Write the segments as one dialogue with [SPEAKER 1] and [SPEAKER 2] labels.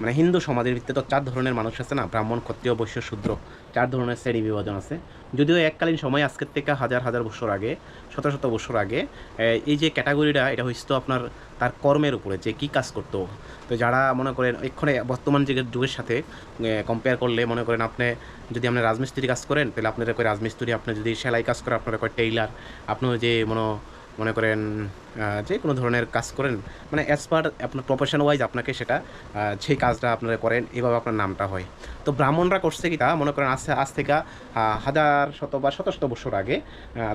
[SPEAKER 1] মানে হিন্দু সমাজের ভিত্তিতে তো চার ধরনের মানুষ আছে না? ব্রাহ্মণ, ক্ষত্রিয়, বৈশ্য, শূদ্র। চার ধরনের শ্রেণি বিভাজন আছে। যদিও এককালীন সময়, আজকের থেকে হাজার হাজার বছর আগে, শত শত বছর আগে এই যে ক্যাটাগরিটা, এটা হইতো আপনার তার কর্মের উপরে, যে কী কাজ করতো। তো যারা মনে করেন, এক্ষণে বর্তমান যুগের যুগের সাথে কম্পেয়ার করলে মনে করেন আপনি যদি আপনি রাজমিস্ত্রি কাজ করেন, তাহলে আপনার কয় রাজমিস্ত্রি, আপনি যদি সেলাই কাজ করেন আপনার কয় টেইলার আপনি যে মনে মনে করেন যে কোনো ধরনের কাজ করেন মানে অ্যাজ পার আপনার প্রফেশন ওয়াইজ আপনাকে সেটা সেই কাজটা আপনারা করেন, এভাবে আপনার নামটা হয়। তো ব্রাহ্মণরা করছে কি তা? মনে করেন আজ আজ থেকে হাজার শত বা শত শত বছর আগে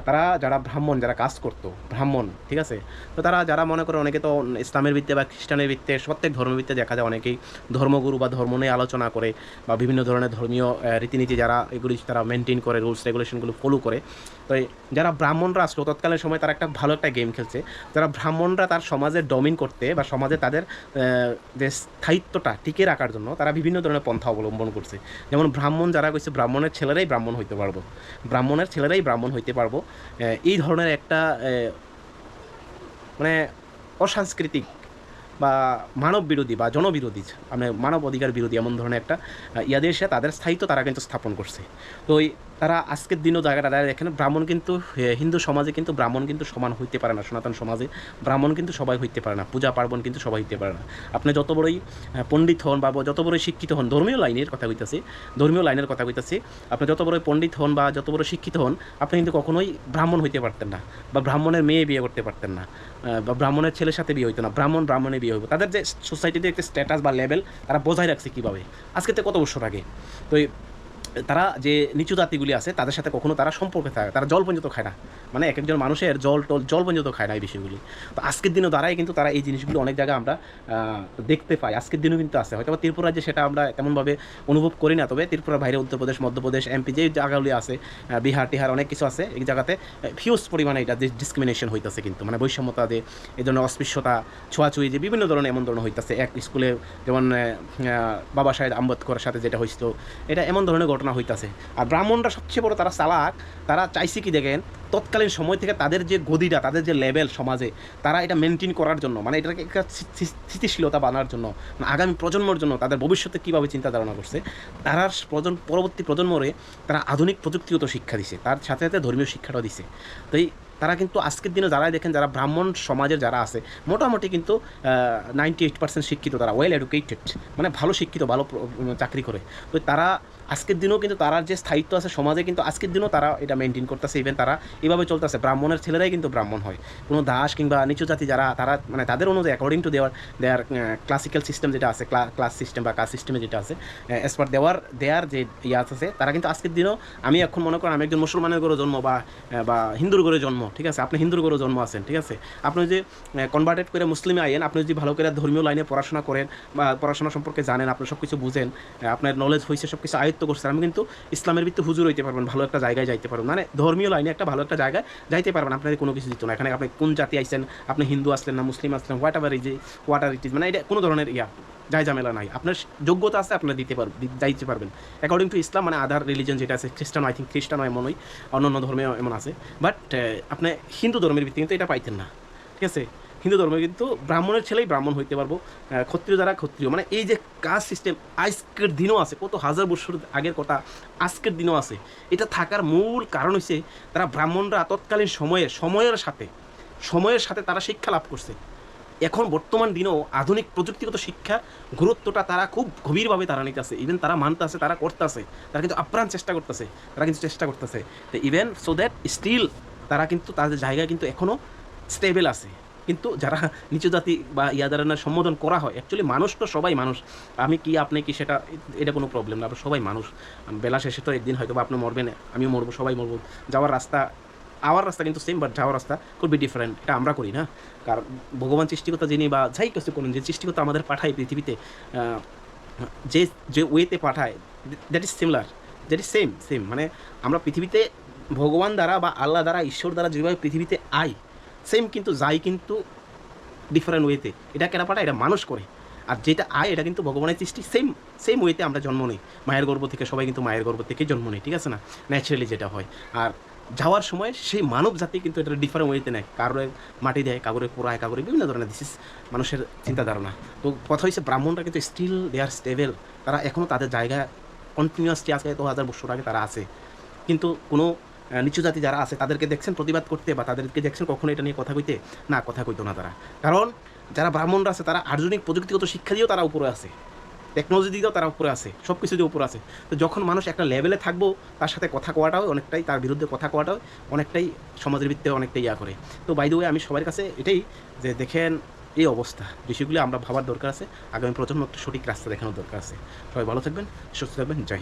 [SPEAKER 1] তারা যারা ব্রাহ্মণ, যারা কাজ করতো, ব্রাহ্মণ, ঠিক আছে? তো তারা যারা মনে করে অনেকে তো ইসলামের ভিত্তে বা খ্রিস্টানের ভিত্তে প্রত্যেক ধর্মের ভিত্তে দেখা যায় অনেকেই ধর্মগুরু বা ধর্ম নিয়ে আলোচনা করে বা বিভিন্ন ধরনের ধর্মীয় রীতিনীতি যারা এগুলি তারা মেনটেন করে রুলস রেগুলেশনগুলো ফলো করে। তো যারা ব্রাহ্মণরা আসলো, তৎকালীন সময় তারা একটা ভালো একটা গেম খেলছে। যারা ব্রাহ্মণরা তার সমাজে ডমিন করতে বা সমাজে তাদের যে স্থায়িত্বটা টিকে রাখার জন্য তারা বিভিন্ন ধরনের পন্থা অবলম্বন করছে। যেমন ব্রাহ্মণ যারা কইছে, ব্রাহ্মণের ছেলেরাই ব্রাহ্মণ হইতে পারব। ব্রাহ্মণের ছেলেরাই ব্রাহ্মণ হইতে পারব। এই ধরনের একটা মানে অসাংস্কৃতিক বা মানব বিরোধী বা জনবিরোধী মানে মানব অধিকার বিরোধী এমন ধরনের একটা ইয়াদের এসে তাদের স্থায়িত্ব তারা কিন্তু স্থাপন করছে। তো তারা আজকের দিনও জায়গাটা তারা দেখেন ব্রাহ্মণ কিন্তু হিন্দু সমাজে কিন্তু ব্রাহ্মণ কিন্তু সমান হইতে পারে না, সনাতন সমাজে। ব্রাহ্মণ কিন্তু সবাই হইতে পারে না, পূজা পার্বণ কিন্তু সবাই হইতে পারে না। আপনি যত বড়ই পণ্ডিত হন বা যত বড়ই শিক্ষিত হন, ধর্মীয় লাইনের কথা কইতাছি, ধর্মীয় লাইনের কথা কইতাছি, আপনি যত বড়ই পণ্ডিত হন বা যত বড় শিক্ষিত হন, আপনি কিন্তু কখনোই ব্রাহ্মণ হইতে পারতেন না বা ব্রাহ্মণের মেয়ে বিয়ে করতে পারতেন না বা ব্রাহ্মণের ছেলের সাথে বিয়ে হইতো না, ব্রাহ্মণ ব্রাহ্মণে বিয়ে হইব। তাদের যে সোসাইটিতে একটা স্ট্যাটাস বা লেভেল তারা বজায় রাখছে কীভাবে? আজকে তো কত বছর আগে? তো তারা যে নিচু জাতিগুলি আছে, তাদের সাথে কখনো তারা সম্পর্কে থাকে তারা জল পর্যন্ত খায় না। মানে এক একজন মানুষের জল টল জল পর্যন্ত খায় না এই বিষয়গুলি। তো আজকের দিনও দ্বারাই কিন্তু তারা এই জিনিসগুলো অনেক জায়গায় আমরা দেখতে পাই। আজকের দিনও কিন্তু আছে। হয়তো ত্রিপুরা যে সেটা আমরা তেমনভাবে অনুভব করি না, তবে ত্রিপুরার বাইরে উত্তরপ্রদেশ মধ্যপ্রদেশ এমপি যে জায়গাগুলি আছে বিহার টিহার অনেক কিছু আছে এই জায়গাতে ফিউজ পরিমাণে এটা ডিসক্রিমিনেশন হইতেছে কিন্তু। মানে বৈষম্যতা যে, এই ধরনের অস্পৃশ্যতা, ছোঁয়াছুঁই যে বিভিন্ন ধরনের এমন ধরনের হইতেছে। এক স্কুলে যেমন বাবা সাহেব আম্বেদকরের সাথে যেটা হয়েছিল এটা এমন ধরনের ঘটনা হইতাছে। আর ব্রাহ্মণরা সবচেয়ে বড় তারা চালাক, তারা চাইছে কি দেখেন, তৎকালীন সময় থেকে তাদের যে গদিটা, তাদের যে লেভেল সমাজে, তারা এটা মেনটেন করার জন্য মানে এটাকে একটা স্থি- স্থি- স্থিতিশীলতা বানার জন্য মানে আগামী প্রজন্মর জন্য, তাদের ভবিষ্যতে কীভাবে চিন্তা ধারণা করছে, তারা প্রজন্ম পরবর্তী প্রজন্মরে তারা আধুনিক প্রযুক্তিগত শিক্ষা দিছে, তার সাথে সাথে ধর্মীয় শিক্ষাটাও দিছে। তো এই তারা কিন্তু আজকের দিনে যারাই দেখেন, যারা ব্রাহ্মণ সমাজের যারা আছে, মোটামুটি কিন্তু নাইনটি এইট পার্সেন্ট শিক্ষিত, তারা ওয়েল এডুকেটেড মানে ভালো শিক্ষিত, ভালো চাকরি করে। তো তারা আজকের দিনেও কিন্তু তারা যে স্থায়িত্ব আছে, সমাজে কিন্তু আজকের দিনেও তারা এটা মেনটেন করতেছে ইভেন তারা এভাবে চলতেছে। ব্রাহ্মণের ছেলেরাই কিন্তু ব্রাহ্মণ হয়। কোনো দাস কিংবা নিচু জাতি যারা, তারা মানে তাদের অনুযায়ী অ্যাকর্ডিং টু দেওয়ার দেয়ার ক্লাসিক্যাল সিস্টেম যেটা আছে ক্লাস সিস্টেম বা কাজ সিস্টেমে যেটা আছে অ্যাজ পার দেওয়ার দেয়ার যে ইয়ে আছে, তারা কিন্তু আজকের দিনেও, আমি এখন মনে করেন, আমি একজন মুসলমানের ঘরে জন্ম বা বা হিন্দুর ঘরে জন্ম ঠিক আছে? আপনি হিন্দুর ঘরে জন্ম আছেন, ঠিক আছে? আপনি যে কনভার্টেড করে মুসলিমে আইন আপনি যদি ভালো করে ধর্মীয় লাইনে পড়াশোনা করেন বা পড়াশোনা সম্পর্কে জানেন, আপনি সব কিছু বুঝেন আপনার নলেজ হয়েছে সব কিছু আয়ত্ত করছেন আমি কিন্তু ইসলামের ভিত্তি হুজুর হইতে পারবেন, ভালো একটা জায়গায় যাইতে পারবেন। মানে ধর্মীয় লাইনে একটা ভালো একটা জায়গায় যাইতে পারবেন আপনাদের কোনো কিছু দিত না। এখানে আপনি কোন জাতি আইছেন, আপনি হিন্দু আসলেন না, মুসলিম আসলেন হোয়াট এভার যে হোয়াট আর ইট ইজ মানে এটা কোনো ধরনের ইয়া। যাই ঝামেলা নাই। আপনার যোগ্যতা আছে, আপনার দিতে পারবেন যাইতে পারবেন। অ্যাকর্ডিং টু ইসলাম মানে আদার রিলিজন যেটা আছে খ্রিস্টান আই থিঙ্ক খ্রিস্টানও এমনই অন্য অন্য ধর্মে এমন আছে। বাট আপনি হিন্দু ধর্মের ভিত্তি কিন্তু এটা পাইতেন না। ঠিক আছে? হিন্দু ধর্মে কিন্তু ব্রাহ্মণের ছেলেই ব্রাহ্মণ হইতে পারব। ক্ষত্রিয় যারা ক্ষত্রিয় মানে এই যে কাজ সিস্টেম আজকের দিনও আছে, কত হাজার বছর আগের কথা, আজকের দিনও আছে। এটা থাকার মূল কারণ হচ্ছে তারা ব্রাহ্মণরা তৎকালীন সময়ে, সময়ের সাথে সময়ের সাথে তারা শিক্ষা লাভ করছে। এখন বর্তমান দিনেও আধুনিক প্রযুক্তিগত শিক্ষা গুরুত্বটা তারা খুব গভীরভাবে তারা নিতেছে। ইভেন তারা মানতেছে, তারা করতেছে, তারা কিন্তু আপ্রাণ চেষ্টা করতেছে, তারা কিন্তু চেষ্টা করতেছে। তো ইভেন সো দ্যাট স্টিল তারা কিন্তু তাদের জায়গায় কিন্তু এখনও স্টেবল আছে। কিন্তু যারা নিচু জাতি বা ইয়াদারানার সম্বোধন করা হয় অ্যাকচুয়ালি মানুষ তো সবাই মানুষ। আমি কি, আপনি কি, সেটা, এটা কোনো প্রবলেম না সবাই মানুষ। বেলা শেষে তো একদিন হয়তো বা আপনি মরবেন, আমিও মরবো, সবাই মরবো। যাওয়ার রাস্তা আওয়ার রাস্তা কিন্তু সেম বাট যাওয়ার রাস্তা খুব বি ডিফারেন্ট এটা আমরা করি না। কারণ ভগবান সৃষ্টিকর্তা যিনি বা যাই কিছু করুন, যে সৃষ্টিকর্তা আমাদের পাঠায় পৃথিবীতে যে যে ওয়েতে পাঠায় that is similar that is same same মানে আমরা পৃথিবীতে ভগবান দ্বারা বা আল্লাহ দ্বারা, ঈশ্বর দ্বারা যেভাবে পৃথিবীতে আই সেম কিন্তু যাই কিন্তু ডিফারেন্ট ওয়েতে এটা কেনা পাঠায়? এটা মানুষ করে। আর যেটা আয়, এটা কিন্তু ভগবানের সৃষ্টি সেম সেম ওয়েতে আমরা জন্ম নিই। মায়ের গর্ভ থেকে সবাই কিন্তু মায়ের গর্ভ থেকে জন্ম নেই ঠিক আছে না? ন্যাচারালি যেটা হয়। আর যাওয়ার সময় সেই মানব জাতি কিন্তু এটা ডিফারেন্ট ওয়েতে নেয়। কারোর মাটি দেয় কাগরে পোড়ায় কাগরে বিভিন্ন ধরনের। দিস ইস মানুষের চিন্তা ধারণা তো কথা হচ্ছে ব্রাহ্মণরা কিন্তু স্টিল দে আর স্টেবল তারা এখনও তাদের জায়গায় কন্টিনিউয়াসলি আছে, এত হাজার বছর আগে তারা আছে। কিন্তু কোনো নিচু জাতি যারা আছে, তাদেরকে দেখছেন প্রতিবাদ করতে বা তাদেরকে দেখছেন কখনো এটা নিয়ে কথা কইতে? না, কথা কইতো না তারা। কারণ যারা ব্রাহ্মণরা আছে, তারা আধুনিক প্রযুক্তিগত শিক্ষা দিয়েও তারা উপরে আছে। টেকনোলজি দিয়েও তারা উপরে আছে সব কিছু যে উপরে আছে। তো যখন মানুষ একটা লেভেলে থাকব, তার সাথে কথা কোয়াটাও অনেকটাই, তার বিরুদ্ধে কথা কোয়াটাও অনেকটাই সমাজের ভিত্তিতে অনেকটাই ইয়া করে। তো বাই আমি সবার কাছে এটাই যে দেখেন এই অবস্থা। বিষয়গুলি আমরা ভাবার দরকার আছে, আগামী প্রজন্ম একটা সঠিক রাস্তা দেখানোর দরকার আছে। সবাই ভালো থাকবেন, সুস্থ থাকবেন, জয়